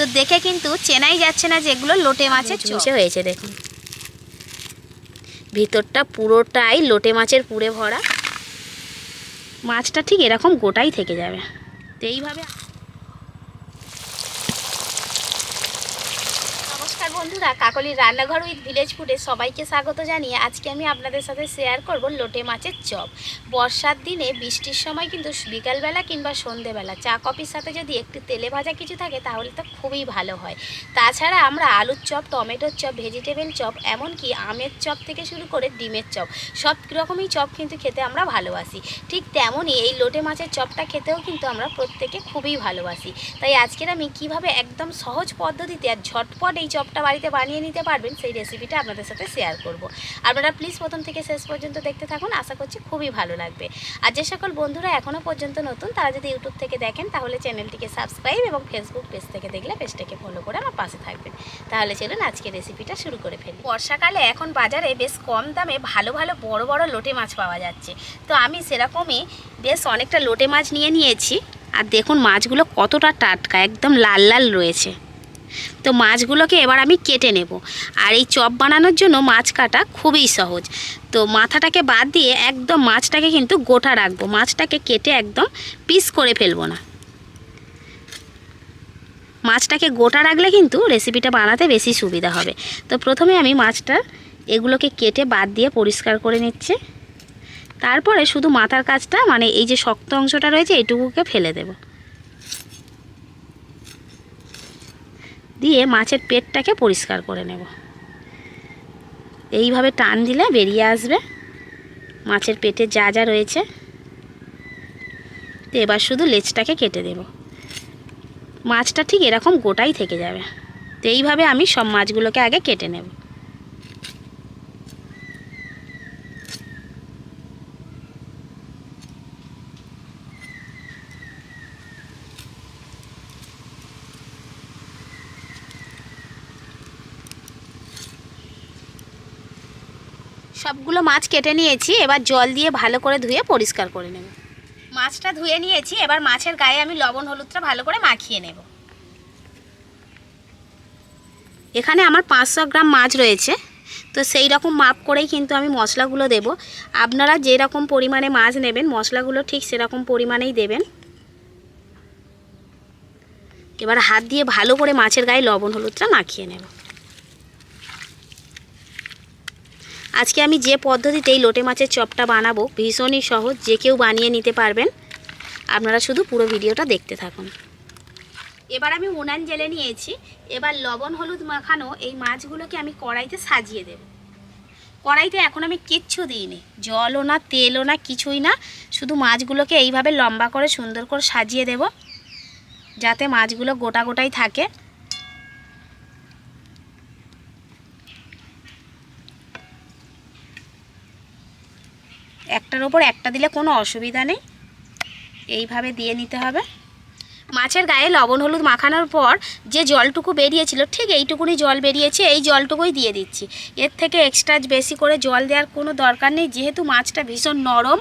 তো দেখে কিন্তু চেনাই যাচ্ছে না যে এগুলো লোটে মাছের চুষে হয়েছে দেখুন। ভিতরটা পুরোটাই লোটে মাছের পুরে ভরা। মাছটা ঠিক এরকম গোটাই থেকে যাবে। তো এইভাবে বন্ধুরা কাকলির রান্নাঘর উইথ ভিলেজ ফুডে সবাইকে স্বাগত জানিয়ে আজকে আমি আপনাদের সাথে শেয়ার করব লোটে মাছের চপ। বর্ষার দিনে বৃষ্টির সময় কিন্তু বিকালবেলা কিংবা সন্ধেবেলা চা কফির সাথে যদি একটু তেলে ভাজা কিছু থাকে, তাহলে তো খুবই ভালো হয়। তাছাড়া আমরা আলুর চপ, টমেটোর চপ, ভেজিটেবল চপ, এমনকি আমের চপ থেকে শুরু করে ডিমের চপ, সব রকমই চপ কিন্তু খেতে আমরা ভালোবাসি। ঠিক তেমনই এই লোটে মাছের চপটা খেতেও কিন্তু আমরা প্রত্যেকে খুবই ভালোবাসি। তাই আজকের আমি কীভাবে একদম সহজ পদ্ধতিতে আর ঝটপট এই চপটা বাড়িতে বানিয়ে নিতে পারবেন, সেই রেসিপিটা আপনাদের সাথে শেয়ার করব। আপনারা প্লিজ প্রথম থেকে শেষ পর্যন্ত দেখতে থাকুন, আশা করছি খুবই ভালো লাগবে। আর যে সকল বন্ধুরা এখনও পর্যন্ত নতুন, তারা যদি ইউটিউব থেকে দেখেন, তাহলে চ্যানেলটিকে সাবস্ক্রাইব এবং ফেসবুক পেজ থেকে দেখলে পেজটাকে ফলো করে আমার পাশে থাকবেন। তাহলে চলুন আজকে রেসিপিটা শুরু করে ফেলি। বর্ষাকালে এখন বাজারে বেশ কম দামে ভালো ভালো, বড় বড় লোটে মাছ পাওয়া যাচ্ছে। তো আমি সেরকমই বেশ অনেকটা লোটে মাছ নিয়ে নিয়েছি। আর দেখুন, মাছগুলো কতটা টাটকা, একদম লাল লাল রয়েছে। তো মাছগুলোকে এবার আমি কেটে নেব। আর এই চপ বানানোর জন্য মাছ কাটা খুবই সহজ। তো মাথাটাকে বাদ দিয়ে একদম মাছটাকে কিন্তু গোটা রাখব। মাছটাকে কেটে একদম পিস করে ফেলব না। মাছটাকে গোটা রাখলে কিন্তু রেসিপিটা বানাতে বেশি সুবিধা হবে। তো প্রথমে আমি মাছটা এগুলোকে কেটে বাদ দিয়ে পরিষ্কার করে নিচ্ছি। তারপরে শুধু মাথার কাজটা মানে এই যে শক্ত অংশটা রয়েছে এইটুকুকে ফেলে দেব। দিয়ে মাছের পেটটাকে পরিষ্কার করে নেব। এইভাবে টান দিলে বেরিয়ে আসবে। মাছের পেটে যা যা রয়েছে। তো এবার শুধু লেজটাকে কেটে দেব। মাছটা ঠিক এরকম গোটাই থেকে যাবে। তো এইভাবে আমি সব মাছগুলোকে আগে কেটে নেব। সবগুলো মাছ কেটে নিয়েছি এবার জল দিয়ে ভালো করে ধুয়ে পরিষ্কার করে নেব। মাছটা ধুয়ে নিয়েছি এবার মাছের গায়ে আমি লবণ হলুদটা ভালো করে মাখিয়ে নেব। এখানে আমার পাঁচশো গ্রাম মাছ রয়েছে তো সেই রকম মাপ করেই কিন্তু আমি মশলাগুলো দেব। আপনারা যেরকম পরিমাণে মাছ নেবেন মশলাগুলো ঠিক সেরকম পরিমাণেই দেবেন। এবার হাত দিয়ে ভালো করে মাছের গায়ে লবণ হলুদটা মাখিয়ে নেব। আজকে আমি যে পদ্ধতিতে এই লোটে মাছের চপটা বানাবো, ভীষণই সহজ, যে কেউ বানিয়ে নিতে পারবেন। আপনারা শুধু পুরো ভিডিওটা দেখতে থাকুন। এবার আমি উনান জেলে নিয়েছি। এবার লবণ, হলুদ মাখানো এই মাছগুলোকে আমি কড়াইতে সাজিয়ে দেব। কড়াইতে এখন আমি কিচ্ছু দিইনি। জলও না, তেলও না, কিছুই না। শুধু মাছগুলোকে এইভাবে লম্বা করে সুন্দর করে সাজিয়ে দেব। যাতে মাছগুলো গোটা গোটাই থাকে। একটার ওপর একটা দিলে কোনো অসুবিধা নেই। এইভাবে দিয়ে নিতে হবে। মাছের গায়ে লবণ হলুদ মাখানোর পর যে জলটুকু বেরিয়েছিল, ঠিক এইটুকুনি জল বেরিয়েছে, এই জলটুকুই দিয়ে দিচ্ছি। এর থেকে এক্সট্রা বেশি করে জল দেওয়ার কোনো দরকার নেই। যেহেতু মাছটা ভীষণ নরম,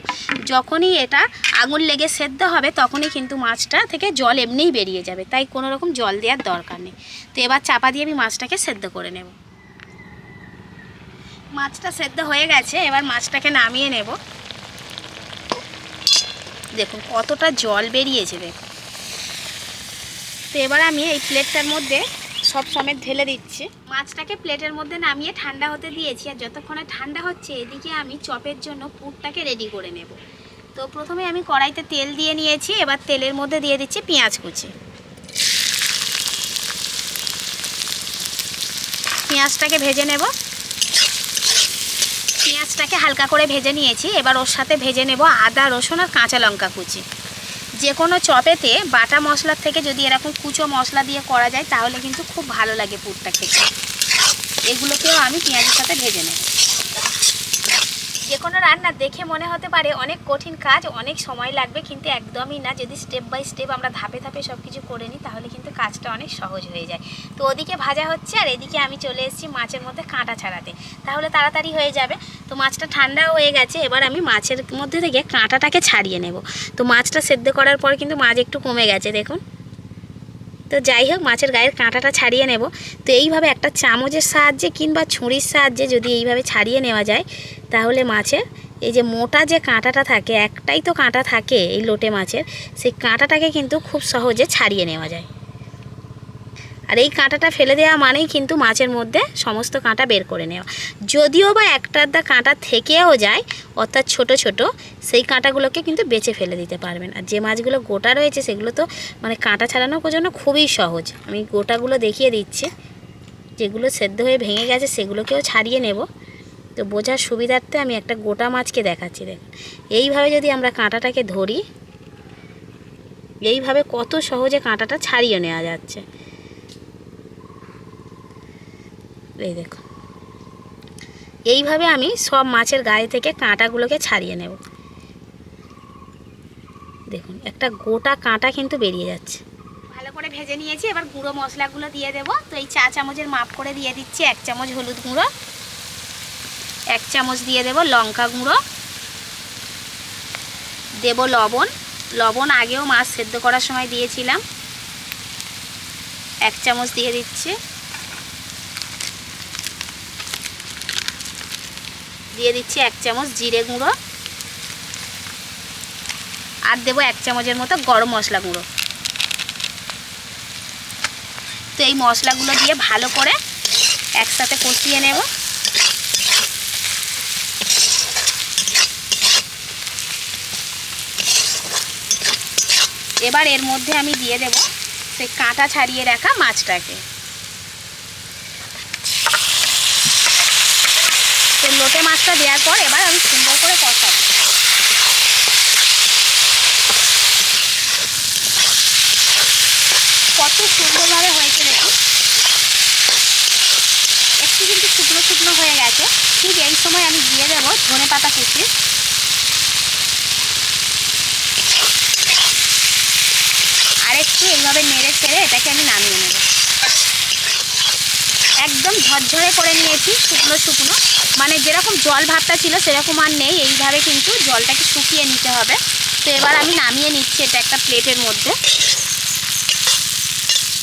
যখনই এটা আঙুল লেগে সেদ্ধ হবে, তখনই কিন্তু মাছটা থেকে জল এমনিই বেরিয়ে যাবে। তাই কোনো রকম জল দেওয়ার দরকার নেই। তো এবার চাপা দিয়ে আমি মাছটাকে সেদ্ধ করে নেব। মাছটা সেদ্ধ হয়ে গেছে, এবার মাছটাকে নামিয়ে নেব। দেখুন, কতটা জল বেরিয়েছে দেখুন। তো এবার আমি এই প্লেটটার মধ্যে সব সমেত ঢেলে দিচ্ছি। মাছটাকে প্লেটের মধ্যে নামিয়ে ঠান্ডা হতে দিয়েছি, আর যতক্ষণে ঠান্ডা হচ্ছে এদিকে আমি চপের জন্য পুরটাকে রেডি করে নেব। তো প্রথমে আমি কড়াইতে তেল দিয়ে নিয়েছি, এবার তেলের মধ্যে দিয়ে দিচ্ছি পেঁয়াজ কুচি। পেঁয়াজটাকে ভেজে নেব। পেঁয়াজটাকে হালকা করে ভেজে নিয়েছি। এবার ওর সাথে ভেজে নেব আদা, রসুন আর কাঁচা লঙ্কা কুচি। যে কোনো চপেতে বাটা মশলার থেকে যদি এরকম কুচো মশলা দিয়ে করা যায়, তাহলে কিন্তু খুব ভালো লাগে পুরটা খেতে। এগুলোকেও আমি পেঁয়াজের সাথে ভেজে নেব। যে কোনো রান্না দেখে মনে হতে পারে অনেক কঠিন কাজ, অনেক সময় লাগবে, কিন্তু একদমই না। যদি স্টেপ বাই স্টেপ আমরা ধাপে ধাপে সব কিছু করে নিই, তাহলে কিন্তু কাজটা অনেক সহজ হয়ে যায়। তো ওদিকে ভাজা হচ্ছে, আর এদিকে আমি চলে এসেছি মাছের মধ্যে কাঁটা ছাড়াতে। তাহলে তাড়াতাড়ি হয়ে যাবে। তো মাছটা ঠান্ডা হয়ে গেছে, এবার আমি মাছের মধ্যে থেকে কাঁটাটাকে ছাড়িয়ে নেব। তো মাছটা সেদ্ধ করার পর কিন্তু মাছ একটু কমে গেছে, দেখুন। তো যাই হোক, মাছের গায়ের কাঁটাটা ছাড়িয়ে নেব। তো এইভাবে একটা চামচের সাহায্যে কিংবা ছুরির সাহায্যে যদি এইভাবে ছাড়িয়ে নেওয়া যায়, তাহলে মাছের এই যে মোটা যে কাঁটাটা থাকে, একটাই তো কাঁটা থাকে এই লোটে মাছের, সেই কাঁটাটাকে কিন্তু খুব সহজে ছাড়িয়ে নেওয়া যায়। আর এই কাঁটাটা ফেলে দেওয়া মানেই কিন্তু মাছের মধ্যে সমস্ত কাঁটা বের করে নেওয়া। যদিও বা একটা আধা কাঁটা থেকেও যায়, অর্থাৎ ছোট ছোট, সেই কাঁটাগুলোকে কিন্তু বেছে ফেলে দিতে পারবেন। আর যে মাছগুলো গোটা রয়েছে, সেগুলো তো মানে কাঁটা ছাড়ানোর জন্য খুবই সহজ। আমি গোটাগুলো দেখিয়ে দিচ্ছি। যেগুলো সেদ্ধ হয়ে ভেঙে গেছে, সেগুলোকেও ছাড়িয়ে নেব। তো বোঝার সুবিধার্থে আমি একটা গোটা মাছকে দেখাচ্ছি, দেখুন। এইভাবে যদি আমরা কাঁটাটাকে ধরি, এইভাবে কত সহজে কাঁটাটা ছাড়িয়ে নেওয়া যাচ্ছে। এই দেখো। এইভাবে আমি সব মাছের গায়ে থেকে কাঁটাগুলোকে ছাড়িয়ে নেব। দেখুন, একটা গোটা কাঁটা কিন্তু বেরিয়ে যাচ্ছে। ভালো করে ভেজে নিয়েছি, এবার গুঁড়ো মশলাগুলো দিয়ে দেবো। তো এই চা চামচের মাপ করে দিয়ে দিচ্ছি, এক চামচ হলুদ গুঁড়ো, এক চামচ দিয়ে দেব লঙ্কা গুঁড়ো, দেব লবণ। লবণ আগেও মাছ সেদ্ধ করার সময় দিয়েছিলাম। এক চামচ দিয়ে দিচ্ছি। দিয়ে দিচ্ছি এক চামচ জিরে গুঁড়ো। আর দেবো এক চামচের মতো গরম মশলা গুঁড়ো। তো এই মশলাগুলো দিয়ে ভালো করে একসাথে কষিয়ে নেব। এবার এর মধ্যে আমি দিয়ে দেব সেই কাঁটা ছাড়িয়ে রাখা মাছটাকে। লোটে মাছটা দেওয়ার পর এবার আমি সুন্দর করে কষাবো। কত সুন্দরভাবে হয়েছে দেখুন একটু কিন্তু শুকনো শুকনো হয়ে গেছে। ঠিক এই সময় আমি দিয়ে দেবো ধনে পাতা কুচি। আর একটু এইভাবে নেড়ে ছেড়ে এটাকে আমি নামিয়ে নেব। একদম ঝরঝরে করে নিয়েছি শুকনো শুকনো। মানে যেরকম জল ভাবটা ছিল সেরকম আর নেই, এইভাবে কিন্তু জলটাকে শুকিয়ে নিতে হবে। তো এবার আমি নামিয়ে নিচ্ছি এটা একটা প্লেটের মধ্যে।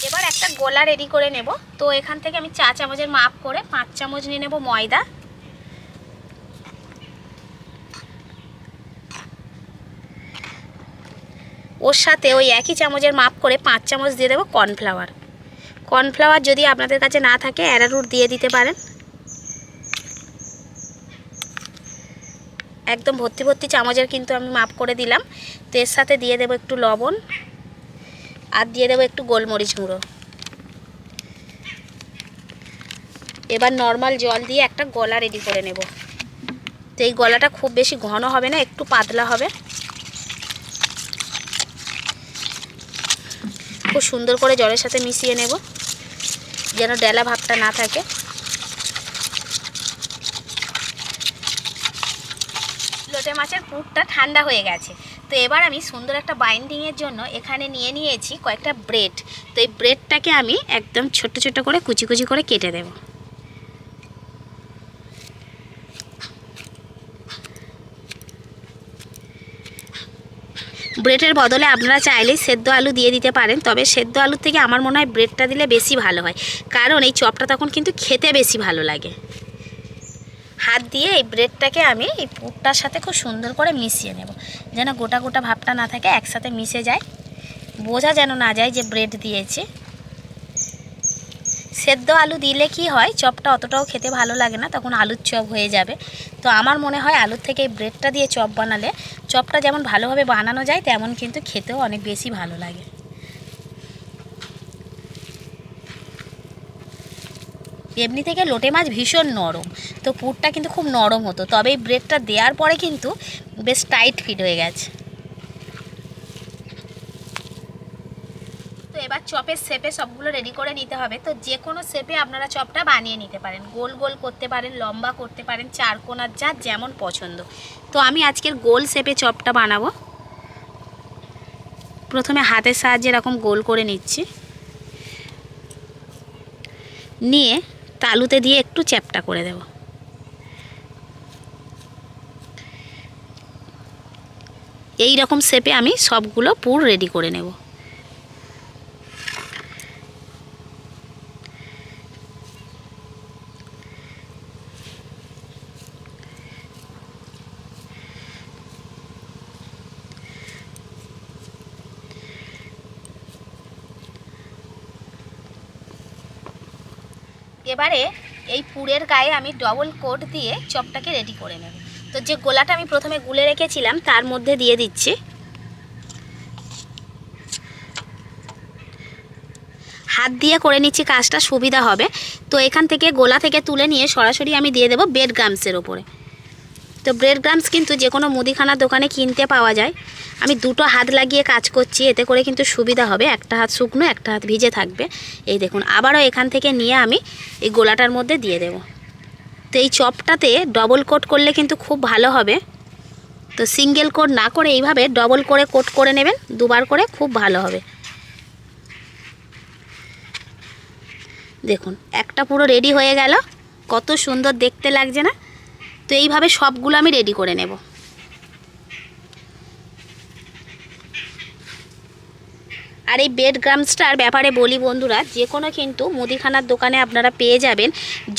এবার একটা গোলা রেডি করে নেব। তো এখান থেকে আমি চা চামচের মাপ করে পাঁচ চামচ নিয়ে নেব ময়দা। ওর সাথে ওই একই চামচের মাপ করে পাঁচ চামচ দিয়ে দেবো কর্নফ্লাওয়ার। কর্নফ্লাওয়ার যদি আপনাদের কাছে না থাকে অ্যারারুট দিয়ে দিতে পারেন। একদম ভর্তি ভর্তি চামচের কিন্তু আমি মাপ করে দিলাম। তো এর সাথে দিয়ে দেবো একটু লবণ, আর দিয়ে দেবো একটু গোলমরিচ গুঁড়ো। এবার নর্মাল জল দিয়ে একটা গলা রেডি করে নেব। তো এই গলাটা খুব বেশি ঘন হবে না, একটু পাতলা হবে। খুব সুন্দর করে জলের সাথে মিশিয়ে নেব। যেন ডেলা ভাবটা না থাকে। লোটে মাছের পুরটা ঠান্ডা হয়ে গেছে। তো এবার আমি সুন্দর একটা বাইন্ডিংয়ের জন্য এখানে নিয়ে নিয়েছি কয়েকটা ব্রেড তো এই ব্রেডটাকে আমি একদম ছোট ছোট করে কুচি কুচি করে কেটে দেব। ব্রেডের বদলে আপনারা চাইলে সেদ্ধ আলু দিয়ে দিতে পারেন, তবে সেদ্ধ আলুর থেকে আমার মনে হয় ব্রেডটা দিলে বেশি ভালো হয়। কারণ এই চপটা তখন কিন্তু খেতে বেশি ভালো লাগে। হাত দিয়ে এই ব্রেডটাকে আমি এই পুরটার সাথে খুব সুন্দর করে মিশিয়ে নেব। যেন গোটা গোটা ভাবটা না থাকে, একসাথে মিশে যায়। বোঝা যেন না যায় যে ব্রেড দিয়েছি। সেদ্ধ আলু দিলে কি হয়, চপটা অতটাও খেতে ভালো লাগে না, তখন আলুর চপ হয়ে যাবে। তো আমার মনে হয় আলুর থেকে এই ব্রেডটা দিয়ে চপ বানালে, চপটা যেমন ভালোভাবে বানানো যায়, তেমন কিন্তু খেতেও অনেক বেশি ভালো লাগে। এমনি থেকে লোটে মাছ ভীষণ নরম, তো পুরটা কিন্তু খুব নরম হতো, তবে এই ব্রেডটা দেওয়ার পরে কিন্তু বেশ টাইট ফিট হয়ে গেছে। এবার চপের শেপে সবগুলো রেডি করে নিতে হবে। তো যে কোনো শেপে আপনারা চপটা বানিয়ে নিতে পারেন। গোল গোল করতে পারেন, লম্বা করতে পারেন চারকোনার যা যেমন পছন্দ। তো আমি আজকের গোল শেপে চপটা বানাবো। প্রথমে হাতের সাহায্যে এরকম গোল করে নিচ্ছি। নিয়ে তালুতে দিয়ে একটু চ্যাপটা করে দেব। এই রকম শেপে আমি সবগুলো পুর রেডি করে নেব। এবারে এই পুরের গায়ে আমি ডবল কোট দিয়ে চপটাকে রেডি করে নেব। তো যে গোলাটা আমি প্রথমে গুলে রেখেছিলাম, তার মধ্যে দিয়ে দিচ্ছি। হাত দিয়ে করে নিচ্ছি, কাজটা সুবিধা হবে। তো এখান থেকে গোলা থেকে তুলে নিয়ে সরাসরি আমি দিয়ে দেবো বেড গ্রামসের ওপরে। তো ব্রেড গ্রামস কিন্তু যে কোনো মুদিখানার দোকানে কিনতে পাওয়া যায়। আমি দুটো হাত লাগিয়ে কাজ করছি, এতে করে কিন্তু সুবিধা হবে। একটা হাত শুকনো, একটা হাত ভিজে থাকবে। এই দেখুন, আবারও এখান থেকে নিয়ে আমি এই গোলাটার মধ্যে দিয়ে দেব। তো এই চপটাতে ডবল কোট করলে কিন্তু খুব ভালো হবে। তো সিঙ্গেল কোট না করে এইভাবে ডবল করে কোট করে নেবেন, দুবার করে খুব ভালো হবে। দেখুন, একটা পুরো রেডি হয়ে গেল। কত সুন্দর দেখতে লাগছে না? তো এইভাবে সবগুলো আমি রেডি করে নেব। আর এই বেড গ্রামসটার ব্যাপারে বলি বন্ধুরা, যে কোনো কিন্তু মুদিখানার দোকানে আপনারা পেয়ে যাবেন।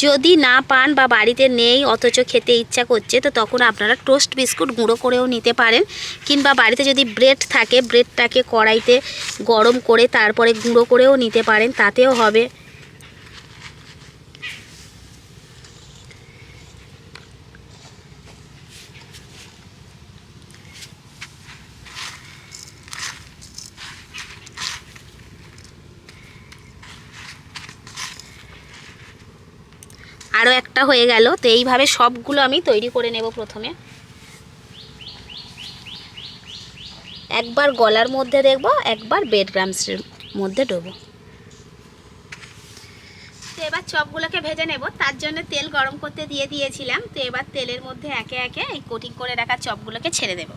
যদি না পান বা বাড়িতে নেই, অথচ খেতে ইচ্ছা করছে, তো তখন আপনারা টোস্ট বিস্কুট গুঁড়ো করেও নিতে পারেন। কিংবা বাড়িতে যদি ব্রেড থাকে ব্রেডটাকে কড়াইতে গরম করে তারপরে গুঁড়ো করেও নিতে পারেন, তাতেও হবে। আরও একটা হয়ে গেল। তো এইভাবে সবগুলো আমি তৈরি করে নেব প্রথমে। একবার গলার মধ্যে দেখব, একবার বেড গ্রামসের মধ্যে দেবো তো এবার চপগুলোকে ভেজে নেব। তার জন্য তেল গরম করতে দিয়ে দিয়েছিলাম। তো এবার তেলের মধ্যে একে একে এই কোটিং করে রাখা চপগুলোকে ছেড়ে দেব।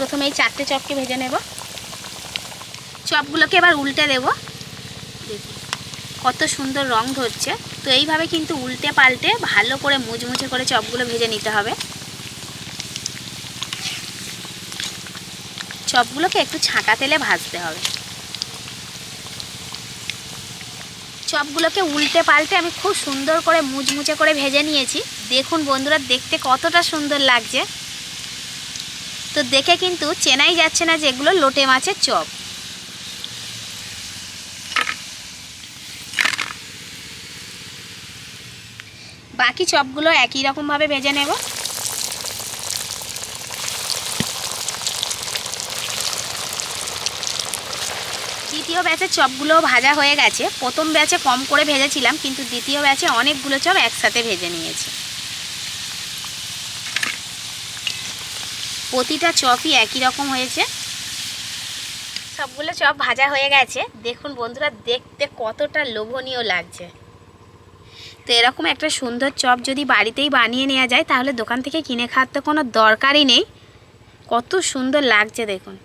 প্রথমে এই চারটে চপকে ভেজে নেব। চপগুলোকে এবার উল্টে দেব। দেখুন কত সুন্দর রং ধরছে। তো এইভাবে কিন্তু উল্টে পাল্টে ভালো করে মুচমুচে করে চপগুলো ভেজে নিতে হবে। চপগুলোকে একটু ছাঁকা তেলে ভাজতে হবে। চপগুলোকে উল্টে পাল্টে আমি খুব সুন্দর করে মুচমুচে করে ভেজে নিয়েছি। দেখুন বন্ধুরা, দেখতে কতটা সুন্দর লাগছে। তো দেখে কিন্তু চেনাই যাচ্ছে না যে এগুলো লোটে মাছের চপ। বাকি চপগুলো একই রকমভাবে ভেজে নেব। দ্বিতীয় ব্যাচের চপগুলো ভাজা হয়ে গেছে। প্রথম ব্যাচে কম করে ভেজেছিলাম, কিন্তু দ্বিতীয় ব্যাচে অনেকগুলো চপ একসাথে ভেজে নিয়েছি। প্রতিটা চপই একই রকম হয়েছে। সবগুলো চপ ভাজা হয়ে গেছে। দেখুন বন্ধুরা, দেখতে কতটা লোভনীয় লাগছে। তো এরকম একটা সুন্দর চপ যদি বাড়িতেই বানিয়ে নেওয়া যায়, তাহলে দোকান থেকে কিনে খাওয়ার তো কোনো দরকারই নেই। কত সুন্দর লাগছে, দেখুন।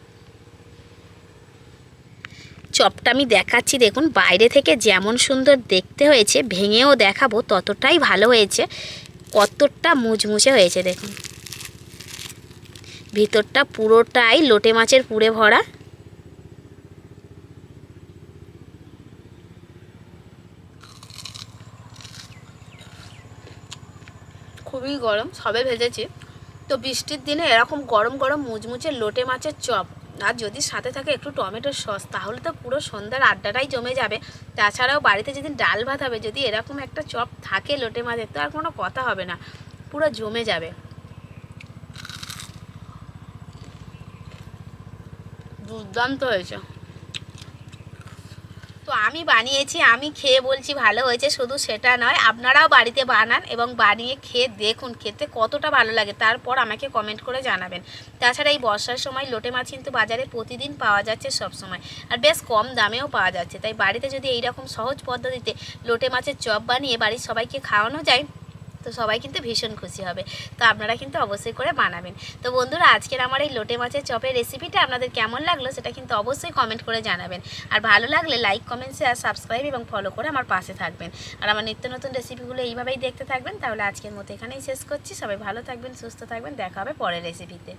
চপটা আমি দেখাচ্ছি, দেখুন, বাইরে থেকে যেমন সুন্দর দেখতে হয়েছে, ভেঙেও দেখাবো, ততটাই ভালো হয়েছে। কতটা মুচমুচে হয়েছে, দেখুন। ভিতরটা পুরোটাই লোটে মাছের পুরে ভরা। খুবই গরম, সবে ভেজেছি। তো বৃষ্টির দিনে এরকম গরম গরম মুচমুচে লোটে মাছের চপ আর যদি সাথে থাকে একটু টমেটোর সস, তাহলে তো পুরো সন্ধ্যার আড্ডাটাই জমে যাবে। তাছাড়াও বাড়িতে যদি ডাল ভাত হবে, যদি এরকম একটা চপ থাকে লোটে মাছের, তো আর কোনো কথা হবে না। পুরো জমে যাবে। দুর্দান্ত হয়েছে। তো আমি বানিয়েছি, আমি খেয়ে বলছি ভালো হয়েছে, শুধু সেটা নয়, আপনারাও বাড়িতে বানান এবং বানিয়ে খেয়ে দেখুন, খেতে কতটা ভালো লাগে, তারপর আমাকে কমেন্ট করে জানাবেন। তাছাড়া এই বর্ষার সময় লোটে মাছ কিন্তু বাজারে প্রতিদিন পাওয়া যাচ্ছে সব সময়, আর বেশ কম দামেও পাওয়া যাচ্ছে, তাই বাড়িতে যদি এই রকম সহজ পদ্ধতিতে লোটে মাছের চপ বানিয়ে বাড়ির সবাইকে খাওয়ানো যায় তো সবাই কিন্তু ভীষণ খুশি হবে। তো আপনারা কিন্তু অবশ্যই করে বানাবেন। তো বন্ধুরা, আজকের আমার এই লোটে মাছের চপের রেসিপিটা আপনাদের কেমন লাগল সেটা কিন্তু অবশ্যই কমেন্ট করে জানাবেন। আর ভালো লাগলে লাইক কমেন্ট শেয়ার সাবস্ক্রাইব এবং ফলো করে আমার পাশে থাকবেন। আর আমার নিত্য নতুন রেসিপিগুলো এইভাবেই দেখতে থাকবেন। তাহলে আজকের মতো এখানেই শেষ করছি। সবাই ভালো থাকবেন, সুস্থ থাকবেন। দেখা হবে পরের রেসিপিতে